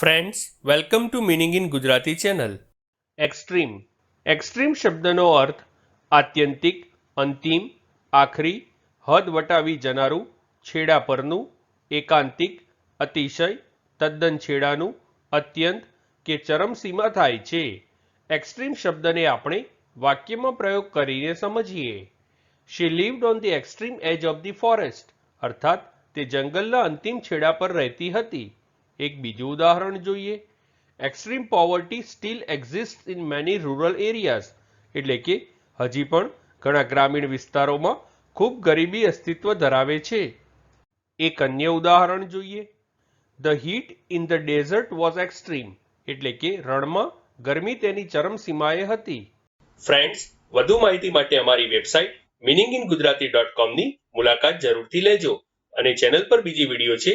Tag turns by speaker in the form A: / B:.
A: Friends welcome to meaning in Gujarati channel extreme extreme શબ્દનો અર્થ આત્યંતિક, અંતિમ, આખરી હદ વટાવી જનારું, છેડા પરનું, એકાંતિક, અતિશય, તદ્દન છેડાનું, અત્યંત કે ચરમસીમા થાય છે. એક્સ્ટ્રીમ શબ્દને આપણે વાક્યમાં પ્રયોગ કરીને સમજીએ. She lived on the extreme edge of the forest અર્થાત તે જંગલના અંતિમ છેડા પર રહેતી હતી. એક બીજું ઉદાહરણ જોઈએ. Extreme poverty still exist in many rural areas એટલે કે હજી પણ ઘણા ગ્રામીણ વિસ્તારોમાં ખૂબ ગરીબી અસ્તિત્વ ધરાવે છે. એક અન્ય ઉદાહરણ જોઈએ. The heat in the desert was extreme એટલે કે રણમાં ગરમી તેની ચરમસીમાએ હતી. ફ્રેન્ડ્સ વધુ માહિતી માટે અમારી website meaning in Gujarati dot કોમની મુલાકાત જરૂરથી લેજો અને ચેનલ પર બીજી વીડિયો છે